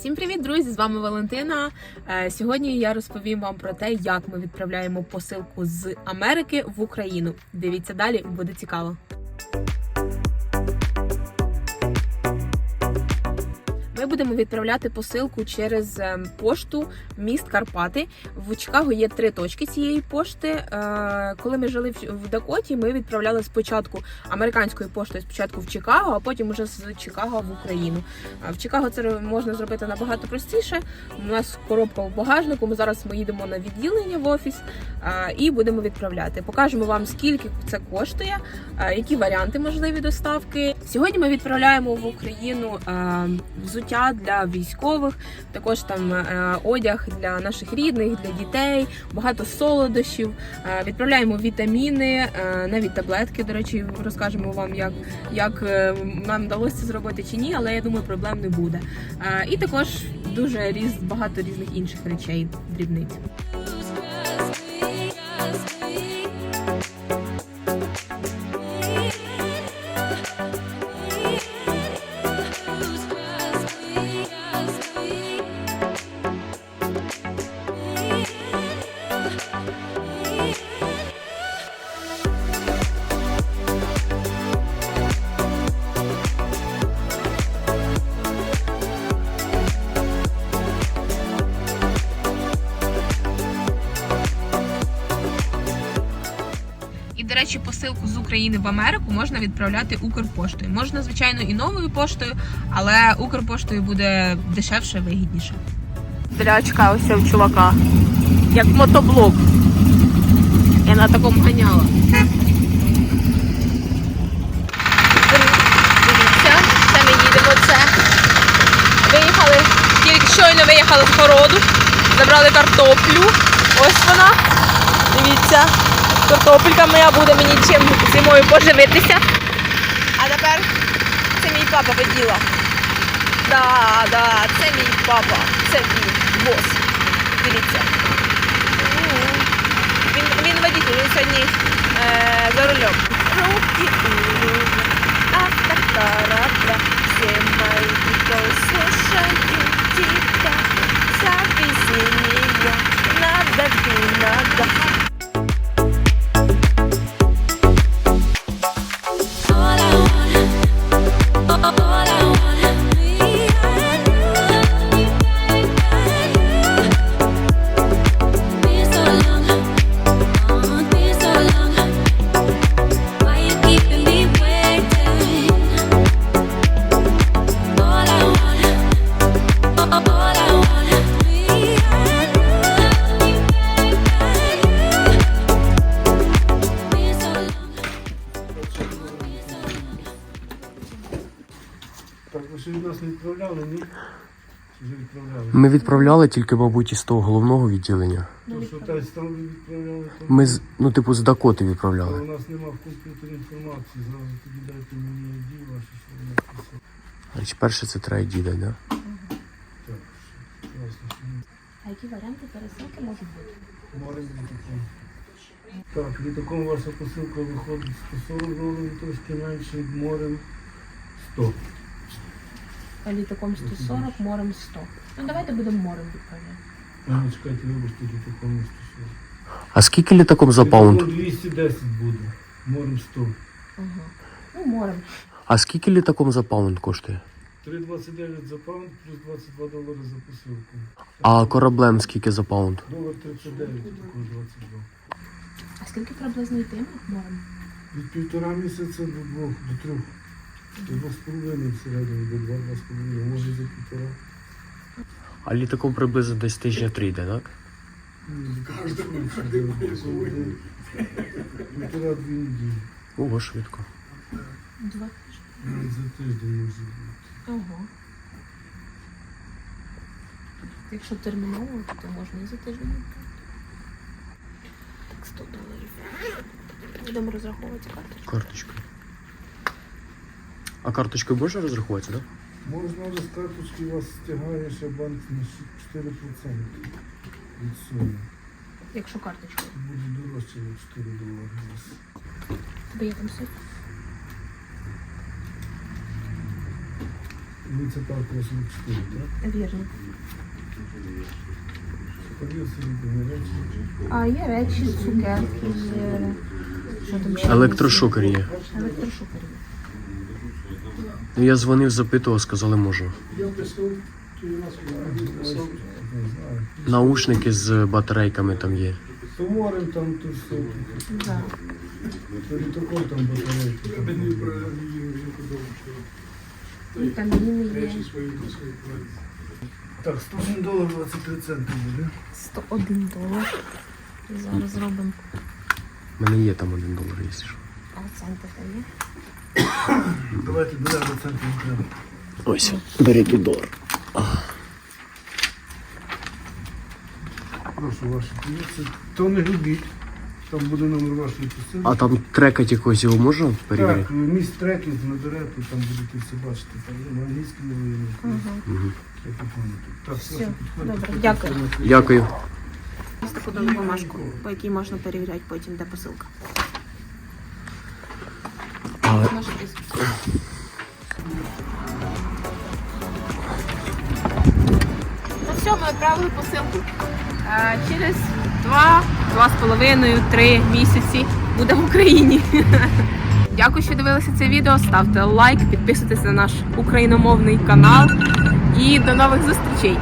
Всім привіт, друзі! З вами Валентина. Е, Сьогодні я розповім вам про те, як ми відправляємо посилку з Америки в Україну. Дивіться далі, буде цікаво. Ми будемо відправляти посилку через е, пошту міст Карпати. В Чикаго є три точки цієї пошти. Е, Коли ми жили в Дакоті, ми відправляли спочатку американською поштою спочатку в Чикаго, а потім уже з Чикаго в Україну. В Чикаго це можна зробити набагато простіше. У нас коробка в багажнику. Ми зараз ми їдемо на відділення в офіс і будемо відправляти. Покажемо вам, скільки це коштує, які варіанти можливі доставки. Сьогодні ми відправляємо в Україну а, взуття для військових, також там е, одяг для наших рідних, для дітей, багато солодощів. Е, Відправляємо вітаміни, е, навіть таблетки. До речі, розкажемо вам, як, як е, нам вдалося це зробити чи ні, але я думаю, проблем не буде. Е, І також дуже різ, багато різних інших речей, дрібниць. Речі, посилку з України в Америку можна відправляти Укрпоштою. Можна, звичайно, і новою поштою, але Укрпоштою буде дешевше, вигідніше. Дрячка ось у чувака. Як мотоблок. Я на такому ганяла. Дивіться, це ми їдемо. Це виїхали, тільки щойно виїхали з городу, забрали картоплю. Ось вона. Дивіться, картопелька моя буде мені чим зимою поживитися. А тепер це мій папа виділа. Да, да, це мій папа, це мій бос. Дивіться. Він, він водитель, він сьогодні відправляли, ні? Чи вже відправляли? Ми відправляли тільки, мабуть, із того головного відділення. То, що та сторони відправляли, то, Ми з ну, типу, з Дакоти то у відправляли. нас нема в комп'ютері інформації. Зразу тоді дайте мені ID ваші, що ви написали. Значить, перше це треба діда, да? Так, що. А які варіанти пересилки можуть бути? Море літаком. Так, літаком ваша посилка виходить 140 доларів, трошки менше, морем 100. А літаком 140, морем 100. Ну давайте будемо морем відправляти. А чекайте, вибачте, літаком не 140. А скільки літаком за паунд? Літаком 210 буде, морем 100. Ага. Ну, морем. А скільки літаком за паунд коштує? 3,29 за паунд плюс 22 долари за посилку. А кораблем скільки за паунд? Долар 39, також 22. А скільки приблизно йтиме морем? Від півтора місяця до двох, до трьох. До з половиною всередині, до два, два з половиною, може за півтора. А літаком приблизно десь тижня три йде, так? Півтора-дві неділі. Ого, швидко. Два. Навіть за тиждень може бути. Ого. Якщо терміново, то можна і за тиждень відправити. Так, 100 доларів. Будемо розраховувати карточку. Карточкою. А карточкою можна розрахуватися, так? Можна але з карточки у вас стягає ще банк на 4% від суми. Якщо карточкою. Буде дорожче, ніж 4 долари у вас. Тебе є там суть? Вулиця Паркова 44, так? Вірно. А є речі, цукерки, є. Що там ще? Електрошокер є. Електрошокер. є. Ну я дзвонив, запитував, сказали знаю. Наушники з батарейками там є. То там то все. Да. Літаком там батарейки. Є. Так, 101 долар 23 центи буде. 101 долар. Зараз зробимо. У мене є там один долар, якщо що. А центр є? Давайте доляр до центру окремо. Ось, беріть долар. Прошу ваші дивіться. То не губіть. Там буде номер вашої посилки. А там трекать якось його можна перевірити? Так, міст трекінг наберете, там будете все бачити. Там на. Мгм. Я попам'ятаю. Так, Все, підходьте. добре, дякую. Дякую. Ось таку дали бумажку, по якій можна перевіряти потім, де посилка. А, Наше. Ну все, ми відправили посилку. Через два, два з половиною, три місяці буде в Україні. Дякую, що дивилися це відео. Ставте лайк, підписуйтесь на наш україномовний канал і до нових зустрічей.